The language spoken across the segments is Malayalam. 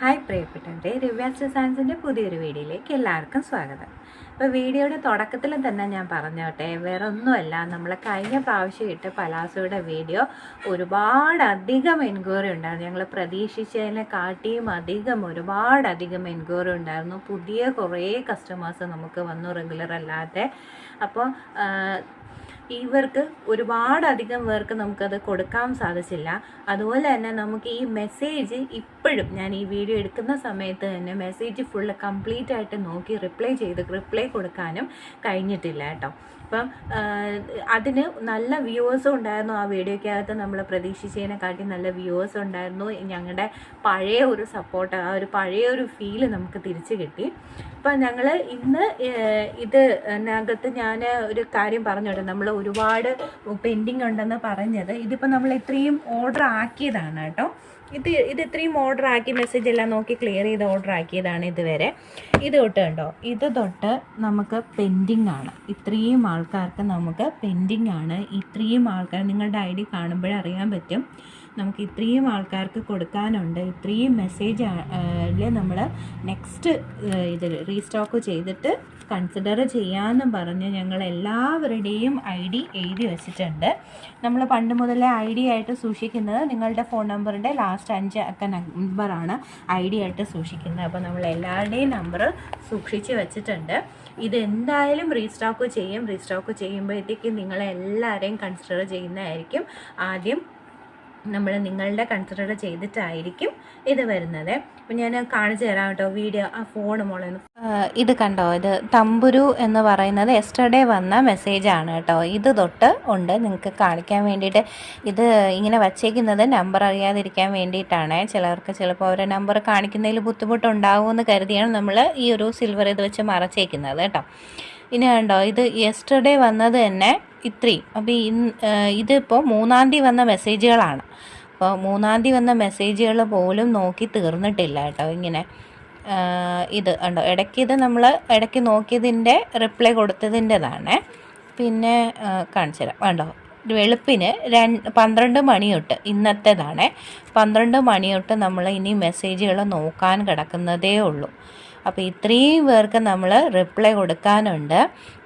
ഹായ് പ്രിയപ്പെട്ടവരെ ദിവ്യാസ് സയൻസിന്റെ പുതിയൊരു വീഡിയോയിലേക്ക് എല്ലാവർക്കും സ്വാഗതം. ഇപ്പോൾ വീഡിയോയുടെ തുടക്കത്തിൽ തന്നെ ഞാൻ പറഞ്ഞോട്ടെ വേറെ ഒന്നുമല്ല നമ്മൾ കഴിഞ്ഞ പ്രാവശ്യം ഇട്ട പലാസോയുടെ വീഡിയോ ഒരുപാട് അധികം എൻക്വയറി ഉണ്ടായിരുന്നു. ഞങ്ങൾ പ്രതീക്ഷിച്ചതിനെ കാട്ടിയും അധികം ഒരുപാട് അധികം എൻക്വയറി ഉണ്ടായിരുന്നു. പുതിയ കുറേ കസ്റ്റമേഴ്സ് നമുക്ക് വന്നു റെഗുലർ അല്ലാതെ. അപ്പോൾ ഇവർക്ക് ഒരുപാടധികം പേർക്ക് നമുക്കത് കൊടുക്കാൻ സാധിച്ചില്ല. അതുപോലെ തന്നെ നമുക്ക് ഈ മെസ്സേജ് ഇപ്പോഴും ഞാൻ ഈ വീഡിയോ എടുക്കുന്ന സമയത്ത് തന്നെ മെസ്സേജ് ഫുള്ള് കംപ്ലീറ്റ് ആയിട്ട് നോക്കി റിപ്ലൈ ചെയ്ത് റിപ്ലൈ കൊടുക്കാനും കഴിഞ്ഞിട്ടില്ല കേട്ടോ. അപ്പം അതിന് നല്ല വ്യൂവേഴ്സും ഉണ്ടായിരുന്നു ആ വീഡിയോയ്ക്കകത്ത്. നമ്മൾ പ്രതീക്ഷിച്ചതിനെക്കാട്ടി നല്ല വ്യൂവേഴ്സ് ഉണ്ടായിരുന്നു. ഞങ്ങളുടെ പഴയ ഒരു സപ്പോർട്ട് ആ ഒരു പഴയ ഒരു ഫീൽ നമുക്ക് തിരിച്ചു കിട്ടി. അപ്പം ഞങ്ങൾ ഇന്ന് ഇത് ഇതിനകത്ത് ഞാൻ ഒരു കാര്യം പറഞ്ഞോട്ടെ നമ്മൾ ഒരുപാട് പെൻഡിങ് ഉണ്ടെന്ന് പറഞ്ഞത്. ഇതിപ്പോൾ നമ്മൾ ഇത്രയും ഓർഡർ ആക്കിയതാണ് കേട്ടോ. ഇത് ഇത് ഇത്രയും ഓർഡർ ആക്കി മെസ്സേജ് എല്ലാം നോക്കി ക്ലിയർ ചെയ്ത് ഓർഡർ ആക്കിയതാണ് ഇതുവരെ. ഇത് തൊട്ട് കണ്ടോ? ഇത് തൊട്ട് നമുക്ക് പെൻഡിങ് ആണ്. ഇത്രയും ആൾക്കാർക്ക് നമുക്ക് പെൻഡിങ് ആണ്. ഇത്രയും ആൾക്കാർ നിങ്ങളുടെ ഐ ഡി കാണുമ്പോഴേ അറിയാൻ പറ്റും. നമുക്ക് ഇത്രയും ആൾക്കാർക്ക് കൊടുക്കാനുണ്ട്. ഇത്രയും മെസ്സേജ് നമ്മൾ നെക്സ്റ്റ് ഇതിൽ റീസ്റ്റോക്ക് ചെയ്തിട്ട് കൺസിഡർ ചെയ്യാമെന്നും പറഞ്ഞ് ഞങ്ങൾ എല്ലാവരുടെയും ഐ ഡി എഴുതി വച്ചിട്ടുണ്ട്. നമ്മൾ പണ്ട് മുതലേ ഐ ഡി ആയിട്ട് സൂക്ഷിക്കുന്നത് നിങ്ങളുടെ ഫോൺ നമ്പറിന്റെ ലാസ്റ്റ് അഞ്ച് അക്ക നമ്പറാണ് ഐ ഡി ആയിട്ട് സൂക്ഷിക്കുന്നത്. അപ്പോൾ നമ്മൾ എല്ലാവരുടെയും നമ്പർ സൂക്ഷിച്ച് വെച്ചിട്ടുണ്ട്. ഇത് എന്തായാലും റീസ്റ്റോക്ക് ചെയ്യും. റീസ്റ്റോക്ക് ചെയ്യുമ്പോഴത്തേക്കും നിങ്ങളെല്ലാവരെയും കൺസിഡർ ചെയ്യുന്നതായിരിക്കും. ആദ്യം നമ്മൾ നിങ്ങളുടെ കൺസിഡർ ചെയ്തിട്ടായിരിക്കും ഇത് വരുന്നത്. അപ്പം ഞാൻ കാണിച്ചു തരാം കേട്ടോ വീഡിയോ ആ ഫോൺ മോളെ ഇത് കണ്ടോ? ഇത് തമ്പുരു എന്ന് പറയുന്നത് എസ്റ്റർഡേ വന്ന മെസ്സേജാണ് കേട്ടോ. ഇത് തൊട്ട് ഉണ്ട്. നിങ്ങൾക്ക് കാണിക്കാൻ വേണ്ടിയിട്ട് ഇത് ഇങ്ങനെ വച്ചേക്കുന്നത് നമ്പർ അറിയാതിരിക്കാൻ വേണ്ടിയിട്ടാണ്. ചിലർക്ക് ചിലപ്പോൾ അവരെ നമ്പർ കാണിക്കുന്നതിൽ ബുദ്ധിമുട്ടുണ്ടാകുമെന്ന് കരുതിയാണ് നമ്മൾ ഈ ഒരു സിൽവർ ഇത് വെച്ച് മറച്ചേക്കുന്നത് കേട്ടോ. ഇനി കണ്ടോ ഇത് യെസ്റ്റർഡേ വന്നത് തന്നെ ഇത്രയും. അപ്പോൾ ഇന്ന് ഇതിപ്പോൾ മൂന്നാം തീയതി വന്ന മെസ്സേജുകളാണ് അപ്പോൾ മൂന്നാം തീയതി വന്ന മെസ്സേജുകൾ പോലും നോക്കി തീർന്നിട്ടില്ല കേട്ടോ ഇങ്ങനെ. ഇത് ഉണ്ടോ ഇടയ്ക്ക് ഇത് നമ്മൾ ഇടയ്ക്ക് നോക്കിയതിന്റെ റിപ്ലൈ കൊടുത്തതിന്റെതാണ്. പിന്നെ കാണിച്ചു തരാം. വേണ്ടോ വെളുപ്പിന് രണ്ട് പന്ത്രണ്ട് മണി തൊട്ട് ഇന്നത്തേതാണ്. പന്ത്രണ്ട് മണി തൊട്ട് നമ്മൾ ഇനി മെസ്സേജുകൾ നോക്കാൻ കിടക്കുന്നതേ ഉള്ളൂ. അപ്പോൾ ഇത്രയും പേർക്ക് നമ്മൾ റിപ്ലൈ കൊടുക്കാനുണ്ട്.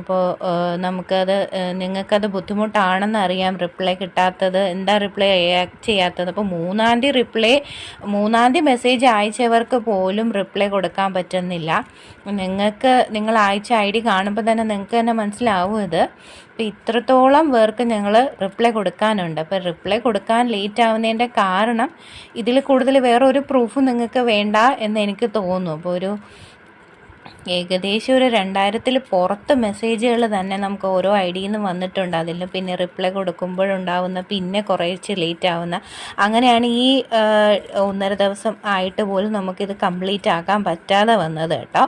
അപ്പോൾ നമുക്കത് നിങ്ങൾക്കത് ബുദ്ധിമുട്ടാണെന്ന് അറിയാം റിപ്ലൈ കിട്ടാത്തത് എന്താ റിപ്ലൈ ചെയ്യാത്തത്. അപ്പോൾ മൂന്നാം തീയതി റിപ്ലൈ മൂന്നാം തീയതി മെസ്സേജ് അയച്ചവർക്ക് പോലും റിപ്ലൈ കൊടുക്കാൻ പറ്റുന്നില്ല. നിങ്ങൾക്ക് നിങ്ങൾ അയച്ച ഐ ഡി കാണുമ്പോൾ തന്നെ നിങ്ങൾക്ക് തന്നെ മനസ്സിലാവും ഇത്. അപ്പോൾ ഇത്രത്തോളം പേർക്ക് ഞങ്ങൾ റിപ്ലൈ കൊടുക്കാനുണ്ട്. അപ്പോൾ റിപ്ലൈ കൊടുക്കാൻ ലേറ്റ് ആവുന്നതിന്റെ കാരണം ഇതിൽ കൂടുതൽ വേറെ ഒരു പ്രൂഫ് നിങ്ങൾക്ക് വേണ്ട എന്ന് എനിക്ക് തോന്നുന്നു. അപ്പോൾ ഒരു ഏകദേശം ഒരു രണ്ടായിരത്തിൽ പുറത്ത് മെസ്സേജുകൾ തന്നെ നമുക്ക് ഓരോ ഐ ഡിയിൽ നിന്ന് വന്നിട്ടുണ്ട്. അതിൽ പിന്നെ റിപ്ലൈ കൊടുക്കുമ്പോഴുണ്ടാവുന്ന പിന്നെ കുറേച്ച് ലേറ്റ് ആവുന്ന. അങ്ങനെയാണ് ഈ ഒന്നര ദിവസം ആയിട്ട് പോലും നമുക്കിത് കംപ്ലീറ്റ് ആക്കാൻ പറ്റാതെ വന്നത് കേട്ടോ.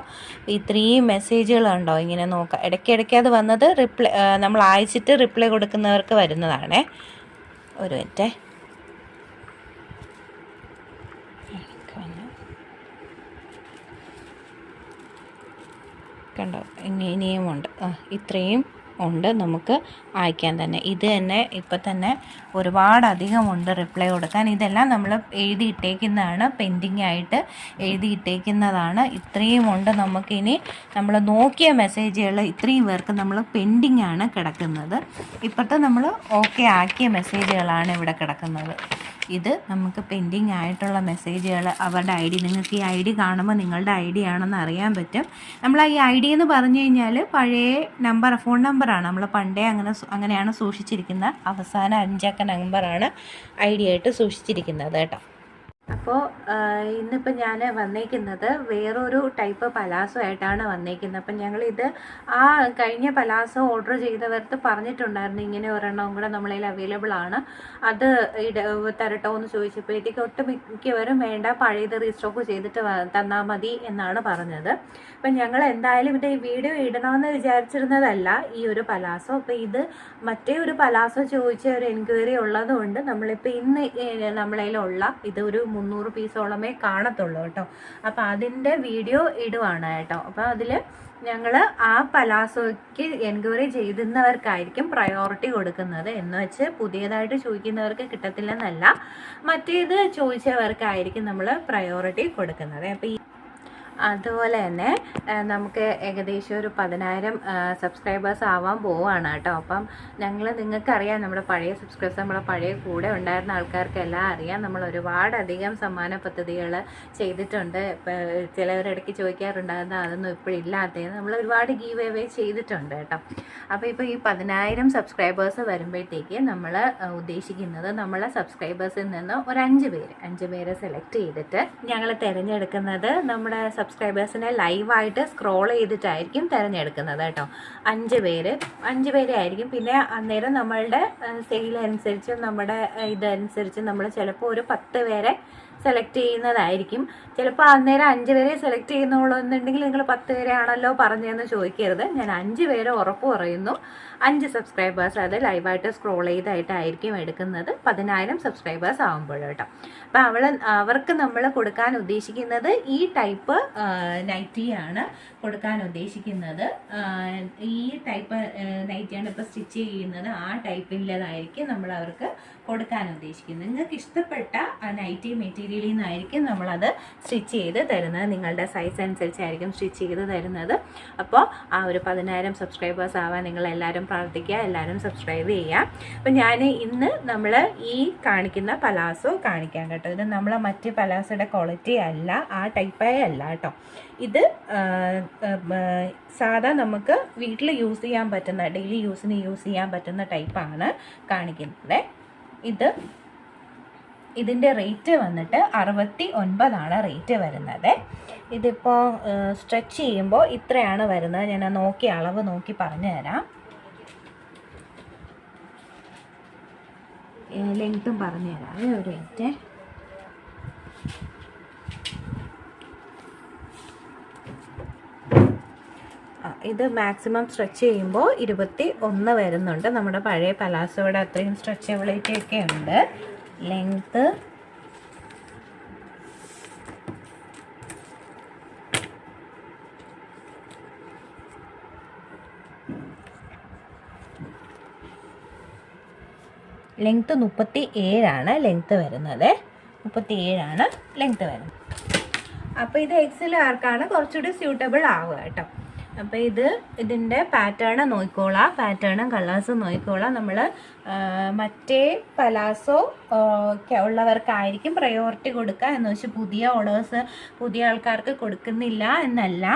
ഇത്രയും മെസ്സേജുകളുണ്ടോ ഇങ്ങനെ നോക്കാം. ഇടയ്ക്കിടയ്ക്ക് അത് വന്നത് റിപ്ലൈ നമ്മൾ അയച്ചിട്ട് റിപ്ലൈ കൊടുക്കുന്നവർക്ക് വരുന്നതാണേ. ഒരു മിനിറ്റേ കണ്ടോ ഇനിയുമുണ്ട്. ഇത്രയും ഉണ്ട് നമുക്ക് അയക്കാൻ തന്നെ. ഇത് തന്നെ ഇപ്പം തന്നെ ഒരുപാടധികമുണ്ട് റിപ്ലൈ കൊടുക്കാൻ. ഇതെല്ലാം നമ്മൾ എഴുതിയിട്ടേക്കുന്നതാണ് പെൻഡിങ് ആയിട്ട് എഴുതിയിട്ടേക്കുന്നതാണ്. ഇത്രയും ഉണ്ട് നമുക്കിനി നമ്മൾ നോക്കിയ മെസ്സേജുകൾ ഇത്രയും പേർക്ക് നമ്മൾ പെൻഡിങ് ആണ് കിടക്കുന്നത്. ഇപ്പോഴത്തെ നമ്മൾ ഓക്കെ ആക്കിയ മെസ്സേജുകളാണ് ഇവിടെ കിടക്കുന്നത്. ഇത് നമുക്ക് പെൻഡിങ് ആയിട്ടുള്ള മെസ്സേജുകൾ അവരുടെ ഐ ഡി നിങ്ങൾക്ക് ഈ ഐ ഡി കാണുമ്പോൾ നിങ്ങളുടെ ഐ ഡി ആണെന്ന് അറിയാൻ പറ്റും. നമ്മൾ ഈ ഐ ഡി എന്ന് പറഞ്ഞു കഴിഞ്ഞാൽ പഴയ നമ്പർ ഫോൺ നമ്പറാണ് നമ്മൾ പണ്ടേ അങ്ങനെ അങ്ങനെയാണ് സൂക്ഷിച്ചിരിക്കുന്നത് അവസാന അഞ്ചക്ക നമ്പറാണ് ഐ ഡി ആയിട്ട് സൂക്ഷിച്ചിരിക്കുന്നത് കേട്ടോ. അപ്പോൾ ഇന്നിപ്പോൾ ഞാൻ വന്നേക്കുന്നത് വേറൊരു ടൈപ്പ് പലാസോ ആയിട്ടാണ് വന്നേക്കുന്നത്. അപ്പം ഞങ്ങളിത് ആ കഴിഞ്ഞ പലാസോ ഓർഡർ ചെയ്തവർക്ക് പറഞ്ഞിട്ടുണ്ടായിരുന്നു ഇങ്ങനെ ഒരെണ്ണം കൂടെ നമ്മളതിൽ അവൈലബിൾ ആണ്. അത് ഇട തരട്ടോ എന്ന് ചോദിച്ചപ്പോഴത്തേക്ക് ഒട്ടുമിക്കവരും വേണ്ട പഴയത് റീസ്റ്റോക്ക് ചെയ്തിട്ട് തന്നാൽ മതി എന്നാണ് പറഞ്ഞത്. അപ്പം ഞങ്ങൾ എന്തായാലും ഇത് വീഡിയോ ഇടണമെന്ന് വിചാരിച്ചിരുന്നതല്ല ഈ ഒരു പലാസോ അപ്പോൾ ഇത് മറ്റേ ഒരു പലാസോ ചോദിച്ച ഒരു എൻക്വയറി ഉള്ളതുകൊണ്ട് നമ്മളിപ്പോൾ ഇന്ന് നമ്മളതിലുള്ള ഇത് ഒരു മുന്നൂറ് പീസോളമേ കാണത്തുള്ളൂ കേട്ടോ. അപ്പോൾ അതിന്റെ വീഡിയോ ഇടുവാണ് കേട്ടോ. അപ്പോൾ അതിൽ ഞങ്ങൾ ആ പലാസോയ്ക്ക് എൻക്വയറി ചെയ്തുന്നവർക്കായിരിക്കും പ്രയോറിറ്റി കൊടുക്കുന്നത്. എന്ന് വെച്ച് പുതിയതായിട്ട് ചോദിക്കുന്നവർക്ക് കിട്ടത്തില്ലെന്നല്ല മറ്റേത് ചോദിച്ചവർക്കായിരിക്കും നമ്മൾ പ്രയോറിറ്റി കൊടുക്കുന്നത്. അപ്പോൾ ഈ അതുപോലെ തന്നെ നമുക്ക് ഏകദേശം ഒരു പതിനായിരം സബ്സ്ക്രൈബേഴ്സ് ആവാൻ പോവുകയാണ് കേട്ടോ. അപ്പം ഞങ്ങൾ നിങ്ങൾക്കറിയാം നമ്മുടെ പഴയ സബ്സ്ക്രൈബേഴ്സ് നമ്മുടെ പഴയ കൂടെ ഉണ്ടായിരുന്ന ആൾക്കാർക്കെല്ലാം അറിയാം. നമ്മൾ ഒരുപാടധികം സമ്മാന പദ്ധതികൾ ചെയ്തിട്ടുണ്ട്. ചിലവരിടയ്ക്ക് ചോദിക്കാറുണ്ടാകുന്ന അതൊന്നും ഇപ്പോഴില്ലാത്തത് നമ്മൾ ഒരുപാട് ഗീവ് അവേ ചെയ്തിട്ടുണ്ട് കേട്ടോ. അപ്പോൾ ഇപ്പോൾ ഈ പതിനായിരം സബ്സ്ക്രൈബേഴ്സ് വരുമ്പോഴത്തേക്ക് നമ്മൾ ഉദ്ദേശിക്കുന്നത് നമ്മളെ സബ്സ്ക്രൈബേഴ്സിൽ നിന്ന് ഒരു അഞ്ച് പേര് അഞ്ച് പേരെ സെലക്ട് ചെയ്തിട്ട് ഞങ്ങൾ തിരഞ്ഞെടുക്കുന്നത് നമ്മുടെ സബ്സ്ക്രൈബേഴ്സിനെ ലൈവായിട്ട് സ്ക്രോൾ ചെയ്തിട്ടായിരിക്കും തിരഞ്ഞെടുക്കുന്നത് കേട്ടോ. അഞ്ച് പേര്. അഞ്ച് പേരെ ആയിരിക്കും. പിന്നെ അന്നേരം നമ്മളുടെ സെയിൽ അനുസരിച്ചും നമ്മുടെ ഇതനുസരിച്ചും നമ്മൾ ചിലപ്പോൾ ഒരു പത്ത് പേരെ സെലക്ട് ചെയ്യുന്നതായിരിക്കും. ചിലപ്പോൾ അന്നേരം അഞ്ച് പേരെ സെലക്ട് ചെയ്യുന്നുള്ളൂ എന്നുണ്ടെങ്കിൽ നിങ്ങൾ പത്ത് പേരെ ആണല്ലോ പറഞ്ഞതെന്ന് ചോദിക്കരുത്. ഞാൻ അഞ്ച് പേരെ ഉറപ്പ് പറയുന്നു. അഞ്ച് സബ്സ്ക്രൈബേഴ്സ് അത് ലൈവായിട്ട് സ്ക്രോൾ ചെയ്തായിട്ടായിരിക്കും എടുക്കുന്നത്. പതിനായിരം സബ്സ്ക്രൈബേഴ്സ് ആകുമ്പോൾ കേട്ടോ. അപ്പോൾ അവൾ അവർക്ക് നമ്മൾ കൊടുക്കാൻ ഉദ്ദേശിക്കുന്നത് ഈ ടൈപ്പ് നൈറ്റിയാണ് കൊടുക്കാൻ ഉദ്ദേശിക്കുന്നത്. ഈ ടൈപ്പ് നൈറ്റിയാണ് ഇപ്പോൾ സ്റ്റിച്ച് ചെയ്യുന്നത്. ആ ടൈപ്പിന്റെതായിരിക്കും നമ്മൾ അവർക്ക് കൊടുക്കാൻ ഉദ്ദേശിക്കുന്നത്. നിങ്ങൾക്ക് ഇഷ്ടപ്പെട്ട നൈറ്റി മെറ്റീരിയലിൽ നിന്നായിരിക്കും നമ്മളത് സ്റ്റിച്ച് ചെയ്ത് തരുന്നത്. നിങ്ങളുടെ സൈസ് അനുസരിച്ചായിരിക്കും സ്റ്റിച്ച് ചെയ്ത് തരുന്നത്. അപ്പോൾ ആ ഒരു പതിനായിരം സബ്സ്ക്രൈബേഴ്സ് ആവാൻ നിങ്ങൾ എല്ലാവരും പ്രാർത്ഥിക്കുക. എല്ലാവരും സബ്സ്ക്രൈബ് ചെയ്യുക. അപ്പോൾ ഞാൻ ഇന്ന് നമ്മൾ ഈ കാണിക്കുന്ന പലാസോ കാണിക്കാം കേട്ടോ. ഇത് നമ്മൾ മറ്റ് പലാസോയുടെ ക്വാളിറ്റി അല്ല ആ ടൈപ്പായ അല്ല കേട്ടോ. ഇത് സാധാ നമുക്ക് വീട്ടിൽ യൂസ് ചെയ്യാൻ പറ്റുന്ന ഡെയിലി യൂസിന് യൂസ് ചെയ്യാൻ പറ്റുന്ന ടൈപ്പാണ് കാണിക്കുന്നത്. ഇത് ഇതിന്റെ റേറ്റ് വന്നിട്ട് അറുപത്തി ഒൻപതാണ് റേറ്റ് വരുന്നത്. ഇതിപ്പോൾ സ്ട്രെച്ച് ചെയ്യുമ്പോൾ ഇത്രയാണ് വരുന്നത്. ഞാൻ നോക്കി അളവ് നോക്കി പറഞ്ഞു തരാം ലെങ്ത്തും പറഞ്ഞു തരാം ഒരു മിനിറ്റ് ഇത് മാക്സിമം സ്ട്രെച്ച് ചെയ്യുമ്പോൾ ഇരുപത്തി ഒന്ന് വരുന്നുണ്ട്. നമ്മുടെ പഴയ പലാസോയുടെ അത്രയും സ്ട്രെച്ചബിലിറ്റി ഒക്കെ ഉണ്ട്. ലെങ്ത്ത് ലെങ്ത്ത് മുപ്പത്തി ഏഴാണ് ലെങ്ത്ത് വരുന്നത്. മുപ്പത്തി ഏഴാണ് ലെങ്ത്ത് വരുന്നത്. അപ്പോൾ ഇത് എക്സിലാർക്കാണ് കുറച്ചുകൂടി സ്യൂട്ടബിൾ ആവുക കേട്ടോ. അപ്പോൾ ഇത് ഇതിന്റെ പാറ്റേൺ നോക്കിക്കോളാം. പാറ്റേണും കളേഴ്സും നോക്കിക്കോളാം. നമ്മൾ മറ്റേ പലാസോ ഉള്ളവർക്കായിരിക്കും പ്രയോറിറ്റി കൊടുക്കുക എന്ന് വെച്ചാൽ പുതിയ ഓർഡേഴ്സ് പുതിയ ആൾക്കാർക്ക് കൊടുക്കുന്നില്ല എന്നല്ല.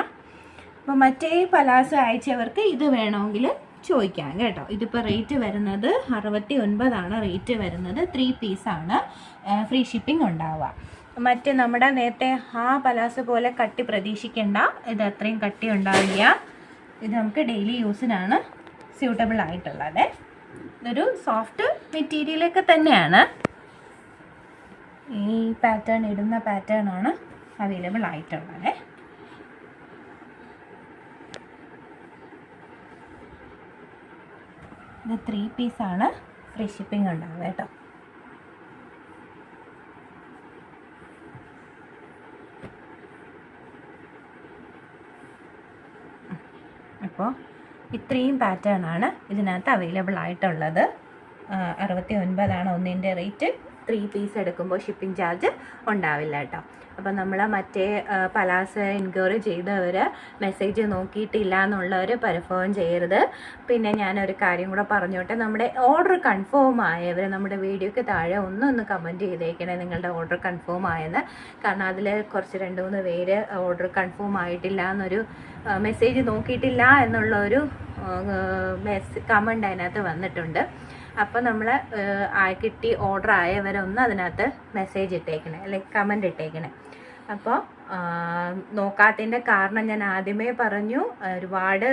അപ്പോൾ മറ്റേ പലാസോ അയച്ചവർക്ക് ഇത് വേണമെങ്കിൽ ചോദിക്കാം കേട്ടോ. ഇതിപ്പോൾ റേറ്റ് വരുന്നത് അറുപത്തി ഒൻപതാണ് റേറ്റ് വരുന്നത് ത്രീ പീസാണ് ഫ്രീ ഷിപ്പിംഗ് ഉണ്ടാവുക. മറ്റ് നമ്മുടെ നേരത്തെ ആ പലാസ് പോലെ കട്ടി പ്രതീക്ഷിക്കേണ്ട. ഇത് അത്രയും കട്ടി ഉണ്ടാവില്ല. ഇത് നമുക്ക് ഡെയിലി യൂസിനാണ് സ്യൂട്ടബിൾ ആയിട്ടുള്ളത്. ഇതൊരു സോഫ്റ്റ് മെറ്റീരിയലൊക്കെ തന്നെയാണ്. ഈ പാറ്റേൺ ഇടുന്ന പാറ്റേൺ ആണ് അവൈലബിൾ ആയിട്ടുള്ളത്. ഇത് ത്രീ പീസാണ് ഫ്രീ ഷിപ്പിംഗ് ഉണ്ടാവുക കേട്ടോ. അപ്പോൾ ഇത്രയും പാറ്റേൺ ആണ് ഇതിനകത്ത് അവൈലബിൾ ആയിട്ടുള്ളത്. അറുപത്തി ഒൻപതാണ് ഒന്നിന്റെ റേറ്റ് ത്രീ പീസ് എടുക്കുമ്പോൾ ഷിപ്പിംഗ് ചാർജ് ഉണ്ടാവില്ല കേട്ടോ. അപ്പോൾ നമ്മൾ മറ്റേ പലാസ എൻക്വയറി ചെയ്തവർ മെസ്സേജ് നോക്കിയിട്ടില്ല എന്നുള്ളവർ പരഫോം ചെയ്യരുത്. പിന്നെ ഞാനൊരു കാര്യം കൂടെ പറഞ്ഞോട്ടെ. നമ്മുടെ ഓർഡർ കൺഫേം ആയവർ നമ്മുടെ വീഡിയോയ്ക്ക് താഴെ ഒന്നൊന്ന് കമന്റ് ചെയ്തേക്കണേ നിങ്ങളുടെ ഓർഡർ കൺഫേം ആയെന്ന്. കാരണം അതിൽ കുറച്ച് രണ്ട് മൂന്ന് പേര് ഓർഡർ കൺഫേം ആയിട്ടില്ല എന്നൊരു മെസ്സേജ് നോക്കിയിട്ടില്ല എന്നുള്ള ഒരു മെസ് കമന്റ് അതിനകത്ത് വന്നിട്ടുണ്ട്. അപ്പോൾ നമ്മൾ കിട്ടി ഓർഡർ ആയവരൊന്ന് അതിനകത്ത് മെസ്സേജ് ഇട്ടേക്കണേ അല്ലെങ്കിൽ കമന്റ് ഇട്ടേക്കണേ. അപ്പോൾ നോക്കാത്തതിന്റെ കാരണം ഞാൻ ആദ്യമേ പറഞ്ഞു ഒരുപാട്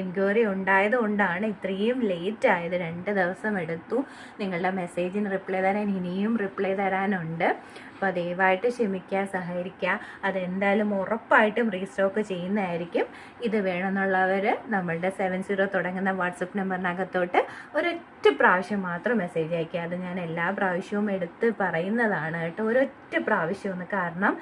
എൻക്വയറി ഉണ്ടായത് കൊണ്ടാണ് ഇത്രയും ലേറ്റ് ആയത് രണ്ട് ദിവസം എടുത്തു നിങ്ങളുടെ മെസ്സേജിന് റിപ്ലൈ തരാൻ ഇനിയും റിപ്ലൈ തരാനുണ്ട്. അപ്പോൾ ദയവായിട്ട് ക്ഷമിക്കുക സഹകരിക്കുക. അതെന്തായാലും ഉറപ്പായിട്ടും റീസ്റ്റോക്ക് ചെയ്യുന്നതായിരിക്കും. ഇത് വേണമെന്നുള്ളവർ നമ്മളുടെ സെവൻ സീറോ തുടങ്ങുന്ന വാട്സപ്പ് നമ്പറിനകത്തോട്ട് ഒരൊറ്റ പ്രാവശ്യം മാത്രം മെസ്സേജ് അയക്കുക അത് ഞാൻ എല്ലാ പ്രാവശ്യവും എടുത്ത് പറയുന്നതാണ് കേട്ടോ. ഒരൊറ്റ പ്രാവശ്യം ഒന്ന് കാരണം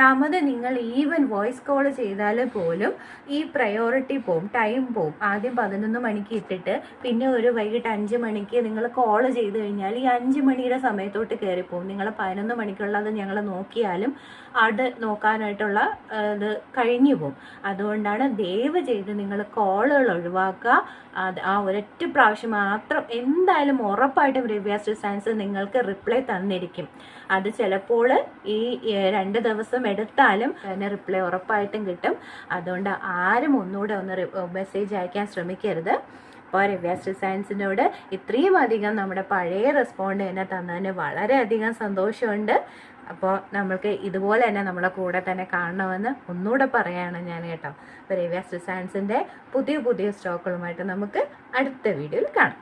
രണ്ടാമത് നിങ്ങൾ ഈവൻ വോയിസ് കോൾ ചെയ്താൽ പോലും ഈ പ്രയോറിറ്റി പോവും ടൈം പോവും. ആദ്യം പതിനൊന്ന് മണിക്ക് ഇട്ടിട്ട് പിന്നെ ഒരു വൈകിട്ട് അഞ്ച് മണിക്ക് നിങ്ങൾ കോൾ ചെയ്ത് കഴിഞ്ഞാൽ ഈ അഞ്ച് മണിയുടെ സമയത്തോട്ട് കയറിപ്പോവും നിങ്ങൾ പതിനൊന്ന് മണിക്കുള്ളത് ഞങ്ങൾ നോക്കിയാലും അത് നോക്കാനായിട്ടുള്ള ഇത് കഴിഞ്ഞു പോകും അതുകൊണ്ടാണ് ദയവ് ചെയ്ത് നിങ്ങൾ കോളുകൾ ഒഴിവാക്കുക. അത് ആ ഒരൊറ്റ പ്രാവശ്യം മാത്രം എന്തായാലും ഉറപ്പായിട്ടും റിവ്യാസ് സയൻസ് നിങ്ങൾക്ക് റിപ്ലൈ തന്നിരിക്കും. അത് ചിലപ്പോൾ ഈ രണ്ട് ദിവസം എടുത്താലും തന്നെ റിപ്ലൈ ഉറപ്പായിട്ടും കിട്ടും. അതുകൊണ്ട് ആരും ഒന്നുകൂടെ ഒന്ന് മെസ്സേജ് അയക്കാൻ ശ്രമിക്കരുത്. അപ്പോൾ രവ്യാശ്രീ സയൻസിനോട് ഇത്രയും അധികം നമ്മുടെ പഴയ റെസ്പോണ്ട് തന്നെ തന്നതിന് വളരെയധികം സന്തോഷമുണ്ട്. അപ്പോൾ നമ്മൾക്ക് ഇതുപോലെ തന്നെ നമ്മളെ കൂടെ തന്നെ കാണണമെന്ന് ഒന്നുകൂടെ പറയുകയാണ് ഞാൻ കേട്ടോ. അപ്പോൾ രവ്യാശ്രീ സയൻസിന്റെ പുതിയ പുതിയ സ്റ്റോക്കുകളുമായിട്ട് നമുക്ക് അടുത്ത വീഡിയോയിൽ കാണാം.